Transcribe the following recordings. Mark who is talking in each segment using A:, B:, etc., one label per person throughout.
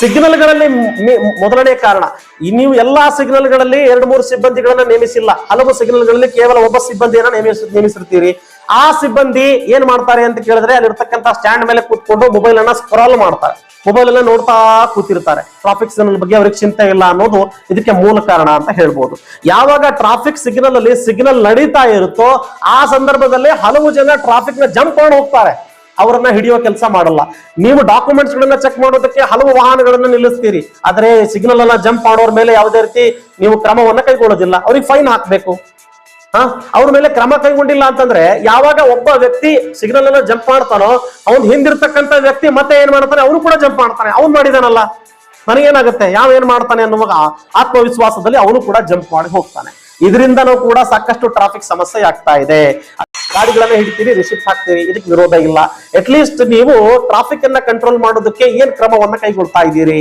A: ಸಿಗ್ನಲ್ಗಳಲ್ಲಿ ಮೊದಲನೇ ಕಾರಣ. ನೀವು ಎಲ್ಲಾ ಸಿಗ್ನಲ್ಗಳಲ್ಲಿ ಎರಡು ಮೂರು ಸಿಬ್ಬಂದಿಗಳನ್ನ ನೇಮಿಸಿಲ್ಲ. ಹಲವು ಸಿಗ್ನಲ್ಗಳಲ್ಲಿ ಕೇವಲ ಒಬ್ಬ ಸಿಬ್ಬಂದಿಯನ್ನ ನೇಮಿಸ್ ನೇಮಿಸಿರ್ತೀರಿ. ಆ ಸಿಬ್ಬಂದಿ ಏನ್ ಮಾಡ್ತಾರೆ ಅಂತ ಕೇಳಿದ್ರೆ ಅಲ್ಲಿರ್ತಕ್ಕಂಥ ಸ್ಟ್ಯಾಂಡ್ ಮೇಲೆ ಕೂತ್ಕೊಂಡು ಮೊಬೈಲ್ ಅನ್ನ ಸ್ಕ್ರಾಲ್ ಮಾಡ್ತಾರೆ. ಮೊಬೈಲ್ ಅನ್ನ ನೋಡ್ತಾ ಕೂತಿರ್ತಾರೆ. ಟ್ರಾಫಿಕ್ ಸಿಗ್ನಲ್ ಬಗ್ಗೆ ಅವ್ರಿಗೆ ಚಿಂತೆ ಇಲ್ಲ ಅನ್ನೋದು ಇದಕ್ಕೆ ಮೂಲ ಕಾರಣ ಅಂತ ಹೇಳ್ಬೋದು. ಯಾವಾಗ ಟ್ರಾಫಿಕ್ ಸಿಗ್ನಲ್ ಅಲ್ಲಿ ಸಿಗ್ನಲ್ ನಡೀತಾ ಇರುತ್ತೋ ಆ ಸಂದರ್ಭದಲ್ಲಿ ಹಲವು ಜನ ಟ್ರಾಫಿಕ್ನ ಜಂಪ್ ಮಾಡಿ ಹೋಗ್ತಾರೆ. ಅವರನ್ನ ಹಿಡಿಯೋ ಕೆಲಸ ಮಾಡಲ್ಲ. ನೀವು ಡಾಕ್ಯುಮೆಂಟ್ಸ್ ಗಳನ್ನ ಚೆಕ್ ಮಾಡೋದಕ್ಕೆ ಹಲವು ವಾಹನಗಳನ್ನ ನಿಲ್ಲಿಸ್ತೀರಿ. ಆದ್ರೆ ಸಿಗ್ನಲ್ ಎಲ್ಲ ಜಂಪ್ ಮಾಡೋರ್ ಮೇಲೆ ಯಾವುದೇ ರೀತಿ ನೀವು ಕ್ರಮವನ್ನ ಕೈಗೊಳ್ಳೋದಿಲ್ಲ. ಅವ್ರಿಗೆ ಫೈನ್ ಹಾಕ್ಬೇಕು. ಹಾ? ಅವ್ರ ಮೇಲೆ ಕ್ರಮ ಕೈಗೊಂಡಿಲ್ಲ ಅಂತಂದ್ರೆ ಯಾವಾಗ ಒಬ್ಬ ವ್ಯಕ್ತಿ ಸಿಗ್ನಲ್ ಎಲ್ಲ ಜಂಪ್ ಮಾಡ್ತಾನೋ, ಅವ್ನ್ ಹಿಂದಿರ್ತಕ್ಕಂಥ ವ್ಯಕ್ತಿ ಮತ್ತೆ ಏನ್ ಮಾಡ್ತಾನೆ? ಅವನು ಕೂಡ ಜಂಪ್ ಮಾಡ್ತಾನೆ. ಅವ್ನು ಮಾಡಿದಾನಲ್ಲ. ನನಗೇನಾಗುತ್ತೆ? ಯಾವ ಏನ್ ಮಾಡ್ತಾನೆ ಅನ್ನುವಾಗ ಆತ್ಮವಿಶ್ವಾಸದಲ್ಲಿ ಅವನು ಕೂಡ ಜಂಪ್ ಮಾಡಿ ಹೋಗ್ತಾನೆ. ಇದರಿಂದನೂ ಕೂಡ ಸಾಕಷ್ಟು ಟ್ರಾಫಿಕ್ ಸಮಸ್ಯೆ ಆಗ್ತಾ ಇದೆ. ಗಾಡಿಗಳನ್ನ ಹಿಡಿತೀರಿ ರಿಸಿಪ್ಟ್ ಹಾಕ್ತೀವಿ ಇದಕ್ಕೆ ವಿರೋಧ ಇಲ್ಲ. ಅಟ್ ಲೀಸ್ಟ್ ನೀವು ಟ್ರಾಫಿಕ್ ಅನ್ನ ಕಂಟ್ರೋಲ್ ಮಾಡೋದಕ್ಕೆ ಏನ್ ಕ್ರಮವನ್ನ ಕೈಗೊಳ್ತಾ ಇದ್ದೀರಿ?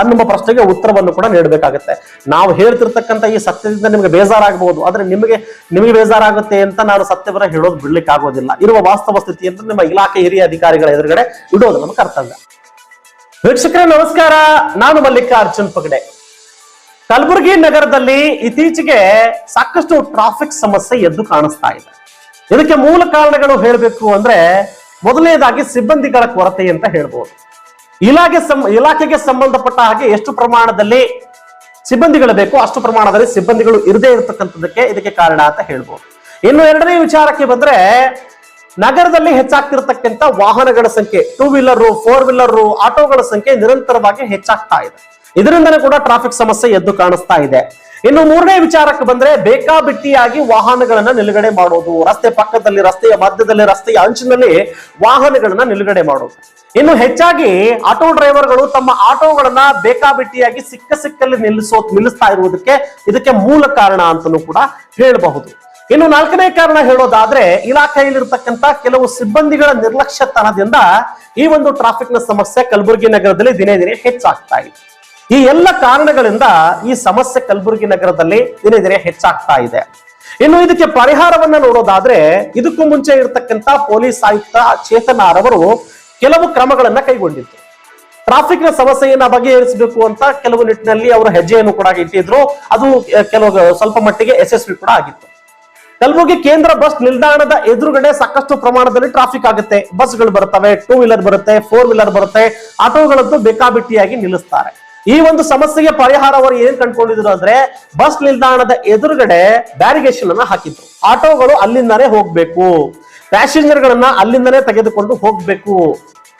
A: ಅನ್ನುವ ಪ್ರಶ್ನೆಗೆ ಉತ್ತರವನ್ನು ಕೂಡ ನೀಡಬೇಕಾಗುತ್ತೆ. ನಾವು ಹೇಳ್ತಿರ್ತಕ್ಕಂಥ ಈ ಸತ್ಯದಿಂದ ನಿಮಗೆ ಬೇಜಾರಾಗಬಹುದು ಆದ್ರೆ ನಿಮಗೆ ನಿಮಗೆ ಬೇಜಾರಾಗುತ್ತೆ ಅಂತ ನಾನು ಸತ್ಯವನ್ನ ಹೇಳೋದು ಬಿಡ್ಲಿಕ್ಕೆ ಆಗೋದಿಲ್ಲ ಇರುವ ವಾಸ್ತವ ಸ್ಥಿತಿಯನ್ನು ನಿಮ್ಮ ಇಲಾಖೆ ಹಿರಿಯ ಅಧಿಕಾರಿಗಳ ಎದುರುಗಡೆ ಇಡೋದು ನಮ್ಮ ಕರ್ತವ್ಯ. ವೀಕ್ಷಕರೇ, ನಮಸ್ಕಾರ. ನಾನು ಮಲ್ಲಿಕಾರ್ಜುನ್ ಪಗಡೆ. ಕಲಬುರಗಿ ನಗರದಲ್ಲಿ ಇತ್ತೀಚೆಗೆ ಸಾಕಷ್ಟು ಟ್ರಾಫಿಕ್ ಸಮಸ್ಯೆ ಎದ್ದು ಕಾಣಿಸ್ತಾ ಇದೆ. ಇದಕ್ಕೆ ಮೂಲ ಕಾರಣಗಳು ಹೇಳಬೇಕು ಅಂದ್ರೆ ಮೊದಲನೇದಾಗಿ ಸಿಬ್ಬಂದಿಗಳ ಕೊರತೆ ಅಂತ ಹೇಳ್ಬೋದು. ಇಲಾಖೆ ಇಲಾಖೆಗೆ ಸಂಬಂಧಪಟ್ಟ ಹಾಗೆ ಎಷ್ಟು ಪ್ರಮಾಣದಲ್ಲಿ ಸಿಬ್ಬಂದಿಗಳು ಬೇಕು ಅಷ್ಟು ಪ್ರಮಾಣದಲ್ಲಿ ಸಿಬ್ಬಂದಿಗಳು ಇರದೇ ಇರತಕ್ಕಂಥದ್ದಕ್ಕೆ ಇದಕ್ಕೆ ಕಾರಣ ಅಂತ ಹೇಳ್ಬೋದು. ಇನ್ನು ಎರಡನೇ ವಿಚಾರಕ್ಕೆ ಬಂದ್ರೆ ನಗರದಲ್ಲಿ ಹೆಚ್ಚಾಗ್ತಿರ್ತಕ್ಕಂಥ ವಾಹನಗಳ ಸಂಖ್ಯೆ ಟೂ ವೀಲರು ಫೋರ್ ವೀಲರ್ ಆಟೋಗಳ ಸಂಖ್ಯೆ ನಿರಂತರವಾಗಿ ಹೆಚ್ಚಾಗ್ತಾ ಇದೆ. ಇದರಿಂದನೇ ಕೂಡ ಟ್ರಾಫಿಕ್ ಸಮಸ್ಯೆ ಎದ್ದು ಕಾಣಿಸ್ತಾ ಇದೆ. ಇನ್ನು ಮೂರನೇ ವಿಚಾರಕ್ಕೆ ಬಂದ್ರೆ ಬೇಕಾಬಿಟ್ಟಿಯಾಗಿ ವಾಹನಗಳನ್ನ ನಿಲುಗಡೆ ಮಾಡೋದು, ರಸ್ತೆ ಪಕ್ಕದಲ್ಲಿ, ರಸ್ತೆಯ ಮಧ್ಯದಲ್ಲಿ, ರಸ್ತೆಯ ಅಂಚಿನಲ್ಲಿ ವಾಹನಗಳನ್ನ ನಿಲುಗಡೆ ಮಾಡೋದು. ಇನ್ನು ಹೆಚ್ಚಾಗಿ ಆಟೋ ಡ್ರೈವರ್ಗಳು ತಮ್ಮ ಆಟೋಗಳನ್ನ ಬೇಕಾಬಿಟ್ಟಿಯಾಗಿ ಸಿಕ್ಕ ಸಿಕ್ಕಲ್ಲಿ ನಿಲ್ಲಿಸೋ, ನಿಲ್ಲಿಸ್ತಾ ಇರುವುದಕ್ಕೆ ಇದಕ್ಕೆ ಮೂಲ ಕಾರಣ ಅಂತಲೂ ಕೂಡ ಹೇಳಬಹುದು. ಇನ್ನು ನಾಲ್ಕನೇ ಕಾರಣ ಹೇಳೋದಾದ್ರೆ ಇಲಾಖೆಯಲ್ಲಿರ್ತಕ್ಕಂಥ ಕೆಲವು ಸಿಬ್ಬಂದಿಗಳ ನಿರ್ಲಕ್ಷ್ಯತನದಿಂದ ಈ ಒಂದು ಟ್ರಾಫಿಕ್ನ ಸಮಸ್ಯೆ ಕಲಬುರಗಿ ನಗರದಲ್ಲಿ ದಿನೇ ದಿನೇ ಹೆಚ್ಚಾಗ್ತಾ ಇದೆ. ಈ ಎಲ್ಲ ಕಾರಣಗಳಿಂದ ಈ ಸಮಸ್ಯೆ ಕಲಬುರಗಿ ನಗರದಲ್ಲಿ ದಿನೇ ಹೆಚ್ಚಾಗ್ತಾ ಇದೆ. ಇನ್ನು ಇದಕ್ಕೆ ಪರಿಹಾರವನ್ನ ನೋಡೋದಾದ್ರೆ ಇದಕ್ಕೂ ಮುಂಚೆ ಇರತಕ್ಕಂತ ಪೊಲೀಸ್ ಆಯುಕ್ತ ಚೇತನಾರ್ ಅವರು ಕೆಲವು ಕ್ರಮಗಳನ್ನ ಕೈಗೊಂಡಿದ್ರು. ಟ್ರಾಫಿಕ್ನ ಸಮಸ್ಯೆಯನ್ನ ಬಗೆಹರಿಸಬೇಕು ಅಂತ ಕೆಲವು ನಿಟ್ಟಿನಲ್ಲಿ ಅವರು ಹೆಜ್ಜೆಯನ್ನು ಕೂಡ ಇಟ್ಟಿದ್ರು. ಅದು ಕೆಲವು ಸ್ವಲ್ಪ ಮಟ್ಟಿಗೆ ಯಶಸ್ವಿ ಕೂಡ ಆಗಿತ್ತು. ಕಲಬುರಗಿ ಕೇಂದ್ರ ಬಸ್ ನಿಲ್ದಾಣದ ಎದುರುಗಡೆ ಸಾಕಷ್ಟು ಪ್ರಮಾಣದಲ್ಲಿ ಟ್ರಾಫಿಕ್ ಆಗುತ್ತೆ. ಬಸ್ಗಳು ಬರ್ತವೆ ಟೂ ವೀಲರ್ ಬರುತ್ತೆ, ಫೋರ್ ವೀಲರ್ ಬರುತ್ತೆ. ಆಟೋಗಳದ್ದು ಬೇಕಾಬಿಟ್ಟಿಯಾಗಿ ನಿಲ್ಲಿಸ್ತಾರೆ. ಈ ಒಂದು ಸಮಸ್ಯೆಗೆ ಪರಿಹಾರ ಅವರು ಏನ್ ಕಂಡುಕೊಂಡಿದ್ರು ಅಂದ್ರೆ ಬಸ್ ನಿಲ್ದಾಣದ ಎದುರುಗಡೆ ಬ್ಯಾರಿಗೇಷನ್ ಅನ್ನ ಹಾಕಿದ್ರು. ಆಟೋಗಳು ಅಲ್ಲಿಂದಾನೇ ಹೋಗ್ಬೇಕು. ಪ್ಯಾಸೆಂಜರ್ ಗಳನ್ನ ಅಲ್ಲಿಂದನೇ ತೆಗೆದುಕೊಂಡು ಹೋಗ್ಬೇಕು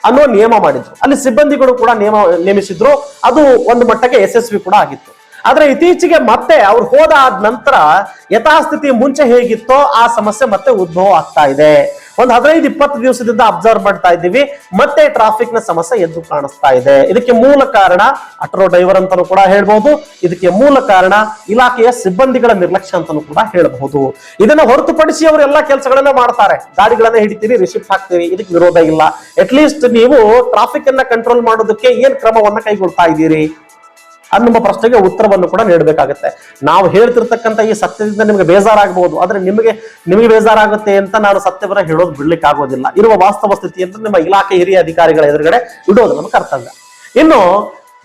A: ಅನ್ನೋ ನಿಯಮ ಮಾಡಿದ್ರು. ಅಲ್ಲಿ ಸಿಬ್ಬಂದಿಗಳು ಕೂಡ ನಿಯಮ ನೇಮಿಸಿದ್ರು. ಅದು ಒಂದು ಮಟ್ಟಕ್ಕೆ ಯಶಸ್ವಿ ಕೂಡ ಆಗಿತ್ತು. ಆದ್ರೆ ಇತ್ತೀಚೆಗೆ ಮತ್ತೆ ಅವ್ರು ಹೋದಾದ ನಂತರ ಯಥಾಸ್ಥಿತಿ ಮುಂಚೆ ಹೇಗಿತ್ತೋ ಆ ಸಮಸ್ಯೆ ಮತ್ತೆ ಉದ್ಭವ ಆಗ್ತಾ ಇದೆ. ಒಂದ್ ಹದಿನೈದು ಇಪ್ಪತ್ತು ದಿವಸದಿಂದ ಅಬ್ಸರ್ವ್ ಮಾಡ್ತಾ ಇದ್ದೀವಿ. ಮತ್ತೆ ಟ್ರಾಫಿಕ್ನ ಸಮಸ್ಯೆ ಎದ್ದು ಕಾಣಿಸ್ತಾ ಇದೆ. ಇದಕ್ಕೆ ಮೂಲ ಕಾರಣ ಆಟೋ ಡ್ರೈವರ್ ಅಂತಾನೂ ಕೂಡ ಹೇಳ್ಬಹುದು ಇದಕ್ಕೆ ಮೂಲ ಕಾರಣ ಇಲಾಖೆಯ ಸಿಬ್ಬಂದಿಗಳ ನಿರ್ಲಕ್ಷ್ಯ ಅಂತಾನೂ ಕೂಡ ಹೇಳಬಹುದು. ಇದನ್ನ ಹೊರತುಪಡಿಸಿ ಅವರು ಎಲ್ಲಾ ಕೆಲಸಗಳನ್ನ ಮಾಡ್ತಾರೆ. ಗಾಡಿಗಳನ್ನ ಹಿಡಿತೀವಿ ರಿಸಿಪ್ಟ್ ಹಾಕ್ತೀರಿ ಇದಕ್ಕೆ ವಿರೋಧ ಇಲ್ಲ. ಅಟ್ ಲೀಸ್ಟ್ ನೀವು ಟ್ರಾಫಿಕ್ ಅನ್ನ ಕಂಟ್ರೋಲ್ ಮಾಡೋದಕ್ಕೆ ಏನ್ ಕ್ರಮವನ್ನ ಕೈಗೊಳ್ತಾ ಇದ್ದೀರಿ? ಅನ್ನುವ ಪ್ರಶ್ನೆಗೆ ಉತ್ತರವನ್ನು ಕೂಡ ನೀಡಬೇಕಾಗುತ್ತೆ. ನಾವು ಹೇಳ್ತಿರ್ತಕ್ಕಂಥ ಈ ಸತ್ಯದಿಂದ ನಿಮಗೆ ಬೇಜಾರಾಗಬಹುದು ಆದ್ರೆ ನಿಮಗೆ ನಿಮಗೆ ಬೇಜಾರಾಗುತ್ತೆ ಅಂತ ನಾನು ಸತ್ಯವನ್ನ ಹೇಳೋದು ಬಿಡ್ಲಿಕ್ಕೆ ಆಗೋದಿಲ್ಲ ಇರುವ ವಾಸ್ತವ ಸ್ಥಿತಿಯನ್ನು ನಿಮ್ಮ ಇಲಾಖೆ ಹಿರಿಯ ಅಧಿಕಾರಿಗಳ ಎದುರುಗಡೆ ಇಡೋದು ನಮ್ಮ ಕರ್ತವ್ಯ. ಇನ್ನು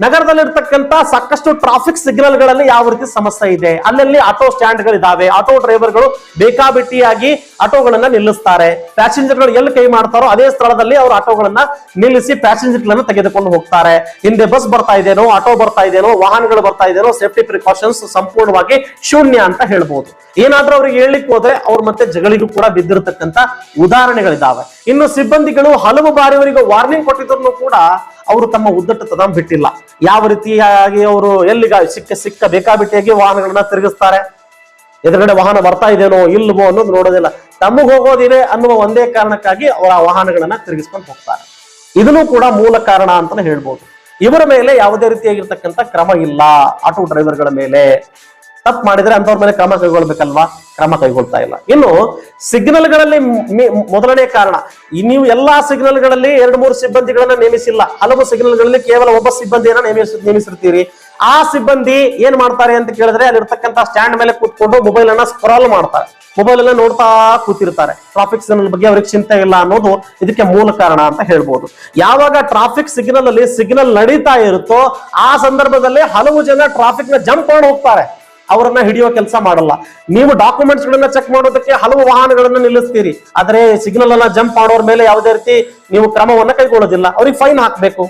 A: ನಗರದಲ್ಲಿರ್ತಕ್ಕಂಥ ಸಾಕಷ್ಟು ಟ್ರಾಫಿಕ್ ಸಿಗ್ನಲ್ಗಳಲ್ಲಿ ಯಾವ ರೀತಿ ಸಮಸ್ಯೆ ಇದೆ? ಅಲ್ಲಲ್ಲಿ ಆಟೋ ಸ್ಟ್ಯಾಂಡ್ಗಳಿದಾವೆ ಆಟೋ ಡ್ರೈವರ್ಗಳು ಬೇಕಾಬಿಟ್ಟಿಯಾಗಿ ಆಟೋಗಳನ್ನ ನಿಲ್ಲಿಸ್ತಾರೆ. ಪ್ಯಾಸೆಂಜರ್ಗಳು ಎಲ್ಲಿ ಕೈ ಮಾಡ್ತಾರೋ ಅದೇ ಸ್ಥಳದಲ್ಲಿ ಅವರು ಆಟೋಗಳನ್ನ ನಿಲ್ಲಿಸಿ ಪ್ಯಾಸೆಂಜರ್ಗಳನ್ನು ತೆಗೆದುಕೊಂಡು ಹೋಗ್ತಾರೆ. ಹಿಂದೆ ಬಸ್ ಬರ್ತಾ ಇದೇನೋ ಆಟೋ ಬರ್ತಾ ಇದೇನೋ, ವಾಹನಗಳು ಬರ್ತಾ ಇದೇನೋ ಸೇಫ್ಟಿ ಪ್ರಿಕಾಷನ್ಸ್ ಸಂಪೂರ್ಣವಾಗಿ ಶೂನ್ಯ ಅಂತ ಹೇಳ್ಬಹುದು ಏನಾದ್ರೂ ಅವ್ರಿಗೆ ಹೇಳಲಿಕ್ಕೆ ಹೋದ್ರೆ ಅವ್ರ ಮತ್ತೆ ಜಗಳಿಗೂ ಕೂಡ ಬಿದ್ದಿರತಕ್ಕಂತ ಉದಾಹರಣೆಗಳಿದಾವೆ. ಇನ್ನು ಸಿಬ್ಬಂದಿಗಳು ಹಲವು ಬಾರಿ ಅವರಿಗೆ ವಾರ್ನಿಂಗ್ ಕೊಟ್ಟಿದ್ರು ಕೂಡ ಅವರು ತಮ್ಮ ಉದ್ದಟತನ ಬಿಟ್ಟಿಲ್ಲ. ಯಾವ ರೀತಿಯಾಗಿ ಅವರು ಎಲ್ಲಿಗ ಸಿಕ್ಕ ಸಿಕ್ಕ ಬೇಕಾಬಿಟ್ಟಿಯಾಗಿ ವಾಹನಗಳನ್ನ ತಿರುಗಿಸ್ತಾರೆ? ಎದುರುಗಡೆ ವಾಹನ ಬರ್ತಾ ಇದೇನೋ ಇಲ್ವೋ ಅನ್ನೋದು ನೋಡೋದಿಲ್ಲ. ತಮಗೆ ಹೋಗೋದಿದೆ ಅನ್ನುವ ಒಂದೇ ಕಾರಣಕ್ಕಾಗಿ ಅವರ ವಾಹನಗಳನ್ನ ತಿರುಗಿಸ್ಕೊಂಡು ಹೋಗ್ತಾರೆ. ಇದನ್ನು ಕೂಡ ಮೂಲ ಕಾರಣ ಅಂತಾನೆ ಹೇಳ್ಬೋದು. ಇವರ ಮೇಲೆ ಯಾವುದೇ ರೀತಿಯಾಗಿರ್ತಕ್ಕಂಥ ಕ್ರಮ ಇಲ್ಲ. ಆಟೋ ಡ್ರೈವರ್ಗಳ ಮೇಲೆ. ತಪ್ಪು ಮಾಡಿದ್ರೆ ಅಂತವ್ರ ಮೇಲೆ ಕ್ರಮ ಕೈಗೊಳ್ಬೇಕಲ್ವಾ? ಕ್ರಮ ಕೈಗೊಳ್ತಾ ಇಲ್ಲ. ಇನ್ನು ಸಿಗ್ನಲ್ಗಳಲ್ಲಿ ಮೊದಲನೇ ಕಾರಣ ನೀವು ಎಲ್ಲಾ ಸಿಗ್ನಲ್ಗಳಲ್ಲಿ ಎರಡು ಮೂರು ಸಿಬ್ಬಂದಿಗಳನ್ನ ನೇಮಿಸಿಲ್ಲ. ಹಲವು ಸಿಗ್ನಲ್ಗಳಲ್ಲಿ ಕೇವಲ ಒಬ್ಬ ಸಿಬ್ಬಂದಿಯನ್ನ ನೇಮಿಸ್, ನೇಮಿಸಿರ್ತೀರಿ. ಆ ಸಿಬ್ಬಂದಿ ಏನ್ ಮಾಡ್ತಾರೆ ಅಂತ ಕೇಳಿದ್ರೆ ಅಲ್ಲಿರ್ತಕ್ಕಂಥ ಸ್ಟ್ಯಾಂಡ್ ಮೇಲೆ ಕೂತ್ಕೊಂಡು ಮೊಬೈಲ್ ಅನ್ನ ಸ್ಕ್ರಾಲ್ ಮಾಡ್ತಾರೆ. ಮೊಬೈಲ್ ಅನ್ನ ನೋಡ್ತಾ ಕೂತಿರ್ತಾರೆ. ಟ್ರಾಫಿಕ್ ಸಿಗ್ನಲ್ ಬಗ್ಗೆ ಅವ್ರಿಗೆ ಚಿಂತೆ ಇಲ್ಲ ಅನ್ನೋದು ಇದಕ್ಕೆ ಮೂಲ ಕಾರಣ ಅಂತ ಹೇಳ್ಬೋದು. ಯಾವಾಗ ಟ್ರಾಫಿಕ್ ಸಿಗ್ನಲ್ ಅಲ್ಲಿ ಸಿಗ್ನಲ್ ನಡೀತಾ ಇರುತ್ತೋ ಆ ಸಂದರ್ಭದಲ್ಲಿ ಹಲವು ಜನ ಟ್ರಾಫಿಕ್ನ ಜಂಪ್ ಮಾಡಿ ಹೋಗ್ತಾರೆ. ಅವರನ್ನ ಹಿಡಿಯುವ ಕೆಲಸ ಮಾಡಲ್ಲ. ನೀವು ಡಾಕ್ಯುಮೆಂಟ್ಸ್ ಗಳನ್ನ ಚೆಕ್ ಮಾಡೋದಕ್ಕೆ ಹಲವು ವಾಹನಗಳನ್ನ ನಿಲ್ಲಿಸ್ತೀರಿ. ಆದ್ರೆ ಸಿಗ್ನಲ್ ಅನ್ನ ಜಂಪ್ ಮಾಡೋರ್ ಮೇಲೆ ಯಾವುದೇ ರೀತಿ ನೀವು ಕ್ರಮವನ್ನ ಕೈಗೊಳ್ಳೋದಿಲ್ಲ. ಅವ್ರಿಗೆ ಫೈನ್ ಹಾಕ್ಬೇಕು.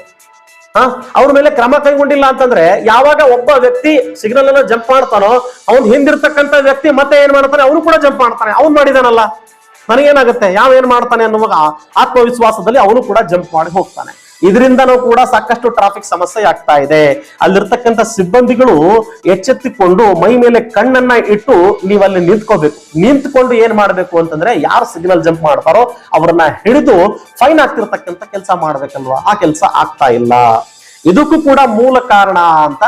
A: ಹಾ? ಅವ್ರ ಮೇಲೆ ಕ್ರಮ ಕೈಗೊಂಡಿಲ್ಲ ಅಂತಂದ್ರೆ ಯಾವಾಗ ಒಬ್ಬ ವ್ಯಕ್ತಿ ಸಿಗ್ನಲ್ ಅನ್ನ ಜಂಪ್ ಮಾಡ್ತಾನೋ, ಅವ್ನ್ ಹಿಂದಿರ್ತಕ್ಕಂಥ ವ್ಯಕ್ತಿ ಮತ್ತೆ ಏನ್ ಮಾಡ್ತಾನೆ? ಅವನು ಕೂಡ ಜಂಪ್ ಮಾಡ್ತಾನೆ. ಅವ್ನು ಮಾಡಿದಾನಲ್ಲ. ನನಗೇನಾಗುತ್ತೆ? ಯಾವ ಏನ್ ಮಾಡ್ತಾನೆ ಅನ್ನುವಾಗ ಆತ್ಮವಿಶ್ವಾಸದಲ್ಲಿ ಅವನು ಕೂಡ ಜಂಪ್ ಮಾಡಿ ಹೋಗ್ತಾನೆ. ಇದರಿಂದನೂ ಕೂಡ ಸಾಕಷ್ಟು ಟ್ರಾಫಿಕ್ ಸಮಸ್ಯೆ ಆಗ್ತಾ ಇದೆ. ಅಲ್ಲಿರ್ತಕ್ಕಂಥ ಸಿಬ್ಬಂದಿಗಳು ಎಚ್ಚೆತ್ತುಕೊಂಡು ಮೈ ಮೇಲೆ ಕಣ್ಣನ್ನ ಇಟ್ಟು ನೀವು ಅಲ್ಲಿ ನಿಂತ್ಕೋಬೇಕು. ನಿಂತ್ಕೊಂಡು ಏನ್ ಮಾಡ್ಬೇಕು ಅಂತಂದ್ರೆ ಯಾರು ಸಿಗ್ನಲ್ ಜಂಪ್ ಮಾಡ್ತಾರೋ ಅವ್ರನ್ನ ಹಿಡಿದು ಫೈನ್ ಆಗ್ತಿರ್ತಕ್ಕಂಥ ಕೆಲಸ ಮಾಡ್ಬೇಕಲ್ವಾ? ಆ ಕೆಲಸ ಆಗ್ತಾ ಇಲ್ಲ. ಇದಕ್ಕೂ ಕೂಡ ಮೂಲ ಕಾರಣ ಅಂತ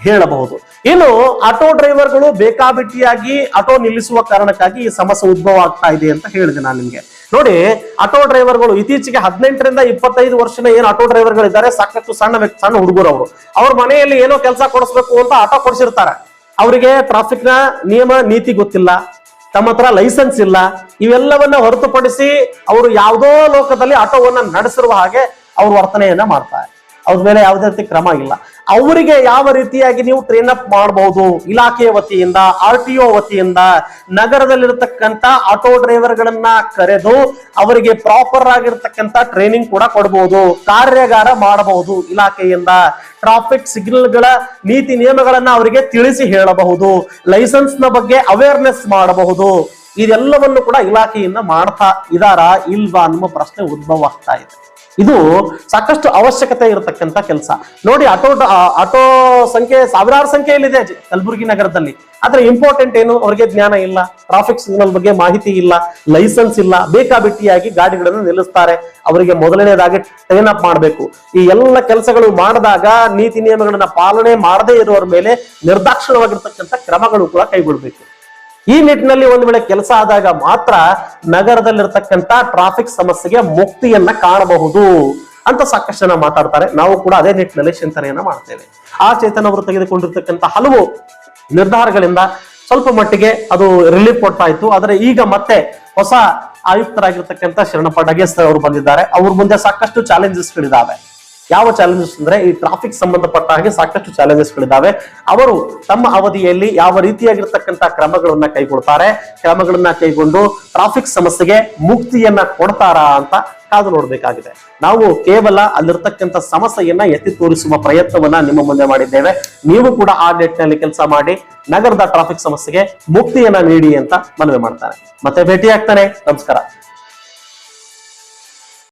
A: ಹೇಳಬಹುದು. ಇನ್ನು ಆಟೋ ಡ್ರೈವರ್ಗಳು ಬೇಕಾಬಿಟ್ಟಿಯಾಗಿ ಆಟೋ ನಿಲ್ಲಿಸುವ ಕಾರಣಕ್ಕಾಗಿ ಈ ಸಮಸ್ಯೆ ಉದ್ಭವ ಆಗ್ತಾ ಇದೆ ಅಂತ ಹೇಳಿದೆ ನಾನು ನಿಮ್ಗೆ. ನೋಡಿ, ಆಟೋ ಡ್ರೈವರ್ಗಳು ಇತ್ತೀಚೆಗೆ ಹದಿನೆಂಟರಿಂದ ಇಪ್ಪತ್ತೈದು ವರ್ಷದ ಏನು ಆಟೋ ಡ್ರೈವರ್ಗಳು ಇದ್ದಾರೆ ಸಾಕಷ್ಟು ಸಣ್ಣ ವ್ಯಕ್ತಿ, ಸಣ್ಣ ಹುಡುಗರು ಅವರು. ಅವ್ರ ಮನೆಯಲ್ಲಿ ಏನೋ ಕೆಲಸ ಕೊಡಿಸ್ಬೇಕು ಅಂತ ಆಟೋ ಕೊಡಿಸಿರ್ತಾರೆ. ಅವರಿಗೆ ಟ್ರಾಫಿಕ್ನ ನಿಯಮ, ನೀತಿ ಗೊತ್ತಿಲ್ಲ. ತಮ್ಮ ಹತ್ರ ಲೈಸೆನ್ಸ್ ಇಲ್ಲ. ಇವೆಲ್ಲವನ್ನ ಹೊರತುಪಡಿಸಿ ಅವರು ಯಾವುದೋ ಲೋಕದಲ್ಲಿ ಆಟೋವನ್ನ ನಡೆಸಿರುವ ಹಾಗೆ ಅವ್ರ ವರ್ತನೆಯನ್ನ ಮಾಡ್ತಾರೆ. ಅವ್ರ ಮೇಲೆ ಯಾವುದೇ ರೀತಿ ಕ್ರಮ ಇಲ್ಲ. ಅವರಿಗೆ ಯಾವ ರೀತಿಯಾಗಿ ನೀವು ಟ್ರೈನ್ ಅಪ್ ಮಾಡಬಹುದು? ಇಲಾಖೆಯ ವತಿಯಿಂದ ಆರ್ ಟಿ ಒ ವತಿಯಿಂದ, ನಗರದಲ್ಲಿರತಕ್ಕಂಥ ಆಟೋ ಡ್ರೈವರ್ಗಳನ್ನ ಕರೆದು ಅವರಿಗೆ ಪ್ರಾಪರ್ ಆಗಿರ್ತಕ್ಕಂಥ ಟ್ರೈನಿಂಗ್ ಕೂಡ ಕೊಡಬಹುದು ಕಾರ್ಯಾಗಾರ ಮಾಡಬಹುದು, ಇಲಾಖೆಯಿಂದ ಟ್ರಾಫಿಕ್ ಸಿಗ್ನಲ್ಗಳ ನೀತಿ ನಿಯಮಗಳನ್ನ ಅವರಿಗೆ ತಿಳಿಸಿ ಹೇಳಬಹುದು ಲೈಸೆನ್ಸ್ನ ಬಗ್ಗೆ ಅವೇರ್ನೆಸ್ ಮಾಡಬಹುದು. ಇದೆಲ್ಲವನ್ನು ಕೂಡ ಇಲಾಖೆಯಿಂದ ಮಾಡ್ತಾ ಇದಾರಾ ಇಲ್ವಾ ಅನ್ನುವ ಪ್ರಶ್ನೆ ಉದ್ಭವ ಆಗ್ತಾ ಇದೆ. ಇದು ಸಾಕಷ್ಟು ಅವಶ್ಯಕತೆ ಇರತಕ್ಕಂತ ಕೆಲಸ. ನೋಡಿ, ಆಟೋ ಆಟೋ ಸಂಖ್ಯೆ ಸಾವಿರಾರು ಸಂಖ್ಯೆಯಲ್ಲಿದೆ ಕಲ್ಬುರ್ಗಿ ನಗರದಲ್ಲಿ. ಆದ್ರೆ ಇಂಪಾರ್ಟೆಂಟ್ ಏನು? ಅವ್ರಿಗೆ ಜ್ಞಾನ ಇಲ್ಲ ಟ್ರಾಫಿಕ್ ಸಿಗ್ನಲ್ ಬಗ್ಗೆ ಮಾಹಿತಿ ಇಲ್ಲ ಲೈಸೆನ್ಸ್ ಇಲ್ಲ, ಬೇಕಾಬಿಟ್ಟಿಯಾಗಿ ಗಾಡಿಗಳನ್ನು ನಿಲ್ಲಿಸ್ತಾರೆ. ಅವರಿಗೆ ಮೊದಲನೇದಾಗಿ ಟ್ರೈನ್ ಅಪ್ ಮಾಡಬೇಕು. ಈ ಎಲ್ಲ ಕೆಲಸಗಳು ಮಾಡಿದಾಗ ನೀತಿ ನಿಯಮಗಳನ್ನ ಪಾಲನೆ ಮಾಡದೇ ಇರುವವರ ಮೇಲೆ ನಿರ್ದಾಕ್ಷಿಣವಾಗಿರ್ತಕ್ಕಂಥ ಕ್ರಮಗಳು ಕೂಡ ಕೈಗೊಳ್ಬೇಕು. ಈ ನಿಟ್ಟಿನಲ್ಲಿ ಒಂದು ವೇಳೆ ಕೆಲಸ ಆದಾಗ ಮಾತ್ರ ನಗರದಲ್ಲಿರ್ತಕ್ಕಂಥ ಟ್ರಾಫಿಕ್ ಸಮಸ್ಯೆಗೆ ಮುಕ್ತಿಯನ್ನ ಕಾಣಬಹುದು ಅಂತ ಸಾಕಷ್ಟು ಜನ ಮಾತಾಡ್ತಾರೆ. ನಾವು ಕೂಡ ಅದೇ ನಿಟ್ಟಿನಲ್ಲಿ ಚಿಂತನೆಯನ್ನ ಮಾಡ್ತೇವೆ. ಆ ಚೇತನ ಅವರು ತೆಗೆದುಕೊಂಡಿರ್ತಕ್ಕಂಥ ಹಲವು ನಿರ್ಧಾರಗಳಿಂದ ಸ್ವಲ್ಪ ಮಟ್ಟಿಗೆ ಅದು ರಿಲೀಫ್ ಕೊಡ್ತಾ ಇತ್ತು. ಆದರೆ ಈಗ ಮತ್ತೆ ಹೊಸ ಆಯುಕ್ತರಾಗಿರ್ತಕ್ಕಂಥ ಶರಣಪ್ಪ ಡಗೇಸ್ ಅವರು ಬಂದಿದ್ದಾರೆ. ಅವ್ರ ಮುಂದೆ ಸಾಕಷ್ಟು ಚಾಲೆಂಜಸ್ಗಳಿದಾವೆ ಯಾವ ಚಾಲೆಂಜಸ್ ಅಂದ್ರೆ ಈ ಟ್ರಾಫಿಕ್ ಸಂಬಂಧಪಟ್ಟ ಹಾಗೆ ಸಾಕಷ್ಟು ಚಾಲೆಂಜಸ್ ಗಳಿದ್ದಾವೆ. ಅವರು ತಮ್ಮ ಅವಧಿಯಲ್ಲಿ ಯಾವ ರೀತಿಯಾಗಿರ್ತಕ್ಕಂಥ ಕ್ರಮಗಳನ್ನ ಕೈಗೊಳ್ತಾರೆ, ಕ್ರಮಗಳನ್ನ ಕೈಗೊಂಡು ಟ್ರಾಫಿಕ್ ಸಮಸ್ಯೆಗೆ ಮುಕ್ತಿಯನ್ನ ಕೊಡ್ತಾರಾ ಅಂತ ಕಾದು ನೋಡಬೇಕಾಗಿದೆ. ನಾವು ಕೇವಲ ಅಲ್ಲಿರ್ತಕ್ಕಂಥ ಸಮಸ್ಯೆಯನ್ನ ಎತ್ತಿ ತೋರಿಸುವ ಪ್ರಯತ್ನವನ್ನ ನಿಮ್ಮ ಮುಂದೆ ಮಾಡಿದ್ದೇವೆ. ನೀವು ಕೂಡ ಆ ನಿಟ್ಟಿನಲ್ಲಿ ಕೆಲಸ ಮಾಡಿ ನಗರದ ಟ್ರಾಫಿಕ್ ಸಮಸ್ಯೆಗೆ ಮುಕ್ತಿಯನ್ನ ನೀಡಿ ಅಂತ ಮನವಿ ಮಾಡ್ತಾರೆ. ಮತ್ತೆ ಭೇಟಿ ಆಗ್ತಾನೆ ನಮಸ್ಕಾರ.